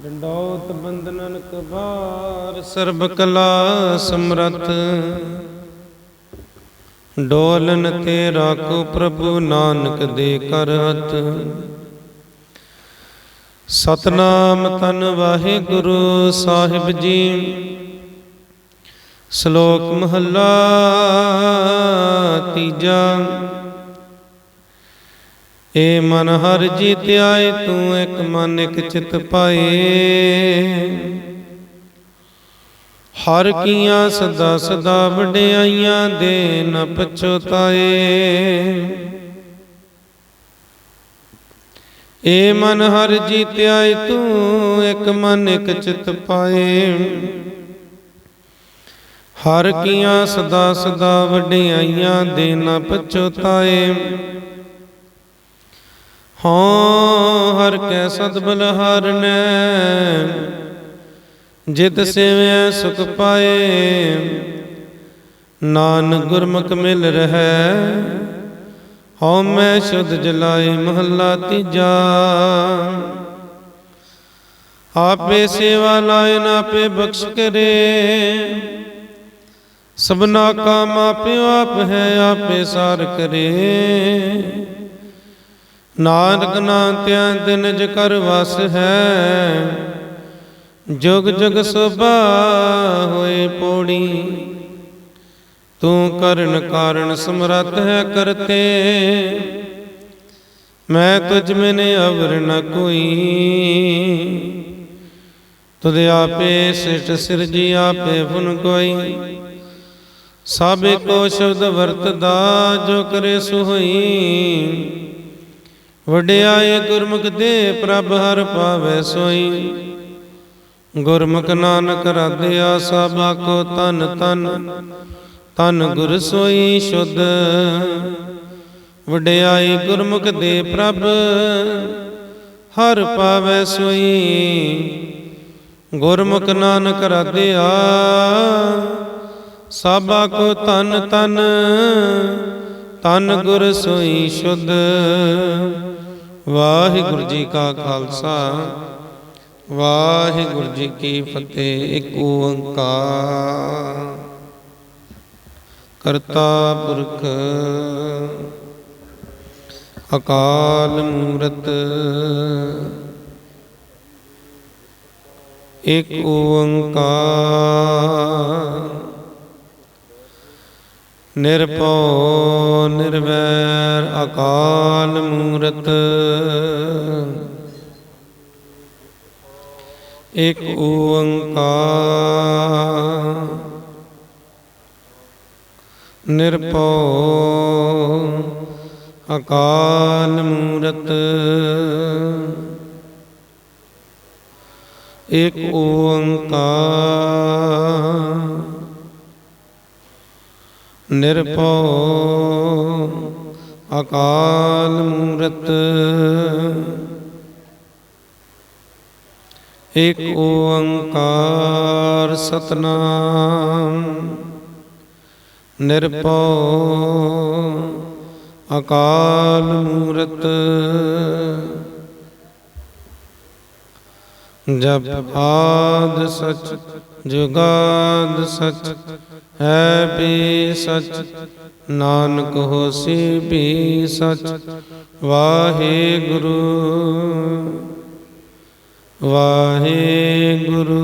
ਡੰਡੋਤ ਬੰਦਨਨ ਕਬਾਰ ਸਰਬ ਕਲਾ ਸਮਰਥ। ਡੋਲਨ ਤੇ ਰਾਖੋ ਪ੍ਰਭੂ ਨਾਨਕ ਦੇ ਕਰ ਹੱਥ। ਸਤਨਾਮ ਤਨ ਵਾਹਿਗੁਰੂ ਸਾਹਿਬ ਜੀ। ਸ਼ਲੋਕ ਮਹੱਲਾ ਤੀਜਾ। ਏ ਮਨ ਹਰ ਜੀਤਿਆਏ, ਤੂੰ ਇੱਕ ਮਨ ਇੱਕ ਚਿਤ ਪਾਏ। ਹਰ ਕੀਆਂ ਸਦਾ ਸਦਾ ਵਡਿਆਈਆਂ ਦੇ ਨ ਪਛੋਤਾਏ। ਏ ਮਨ ਹਰ ਜੀਤਿਆਏ, ਤੂੰ ਇੱਕ ਮਨ ਇੱਕ ਚਿਤ ਪਾਏ। ਹਰ ਕੀਆਂ ਸਦਾ ਸਦਾ ਵਡਿਆਈਆਂ ਦੇ ਨ ਪਛੋਤਾਏ। ਹਾਂ, ਹਰ ਕੈ ਸਤਬਲ ਹਰਨੈ। ਜਿਤ ਸੇਵਿਆ ਸੁਖ ਪਾਏ। ਨਾਨਕ ਗੁਰਮੁਖ ਮਿਲ ਰਹੈ। ਹਉ ਮੈਂ ਸ਼ੁੱਧ ਜਲਾਏ ਮਹੱਲਾ ਤੀਜਾ। ਆਪੇ ਸੇਵਾ ਲਾਇਨ ਆਪੇ ਬਖਸ਼ ਕਰੇ। ਸਭਨਾ ਕਾਮ ਆਪੇ ਆਪ ਹੈ, ਆਪੇ ਸਾਰ ਕਰੇ। ਨਾਨਕ ਨਾਂਤਿਆਂ ਦਿਨ ਜ ਕਰ ਵਸ ਹੈ। ਜੁਗ ਜੁਗ ਸੁਭਾ ਹੋਏ ਪੋੜੀ। ਤੂੰ ਕਰਨ ਕਾਰਨ ਸਮਰੱਥ ਹੈ ਕਰਤੇ। ਮੈਂ ਤੁਝ ਮੈਨੇ ਅਵਰ ਨ ਕੋਈ। ਤੁਧ ਆਪੇ ਸਿਰਟ ਸਿਰਜੀ ਆਪੇ ਫੁਨ ਕੋਈ। ਸਾਬੇ ਕੋ ਸ਼ਬਦ ਵਰਤਦਾ ਜੋ ਕਰੇ ਸੋ ਵਡਿਆਏ ਗੁਰਮੁਖ ਦੇ ਪ੍ਰਭ ਹਰ ਪਾਵੇ ਸੋਈ। ਗੁਰਮੁਖ ਨਾਨਕ ਰਾਧਿਆ ਸਭਾ ਕੋ ਤਨ ਤਨ ਤਨ ਗੁਰ ਸੋਈ ਸ਼ੁੱਧ। ਵਡਿਆਈ ਗੁਰਮੁਖ ਦੇ ਪ੍ਰਭ ਹਰ ਪਾਵੇ ਸੋਈ। ਗੁਰਮੁਖ ਨਾਨਕ ਰਾਧਿਆ, ਸਭਾ ਕੋ ਤਨ ਤਨ ਤਨ ਗੁਰ ਸੋਈ ਸ਼ੁੱਧ। ਵਾਹਿਗੁਰੂ ਜੀ ਕਾ ਖਾਲਸਾ, ਵਾਹਿਗੁਰੂ ਜੀ ਕੀ ਫਤਿਹ, ਇੱਕ ਓੰਕਾਰ। ਕਰਤਾ ਪੁਰਖ, ਅਕਾਲ ਮੂਰਤ। ਇੱਕ ਓੰਕਾਰ। ਨਿਰਭਉ ਮੂਰਤ ਇਕ ਓੰਕਾਰ ਨਿਰਭਉ ਅਕਾਲ ਮੂਰਤ। ਇਕ ਓੰਕਾਰ ਨਿਰਭਉ ਅਕਾਲ ਮੂਰਤ। ਇਕ ਓੰਕਾਰ ਸਤਨਾਮ। ਨਿਰਭਉ ਅਕਾਲ ਮੂਰਤ। ਜਪ ਆਦ ਸਚ, ਜੁਗਾਦ ਸਚ, ਹੈ ਵੀ ਸਚ, ਨਾਨਕ ਹੋਸੀ ਵੀ ਸਚ, ਵਾਹਿਗੁਰੂ ਵਾਹਿਗੁਰੂ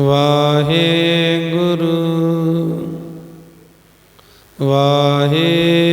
ਵਾਹਿਗੁਰੂ ਵਾਹਿਗੁਰੂ।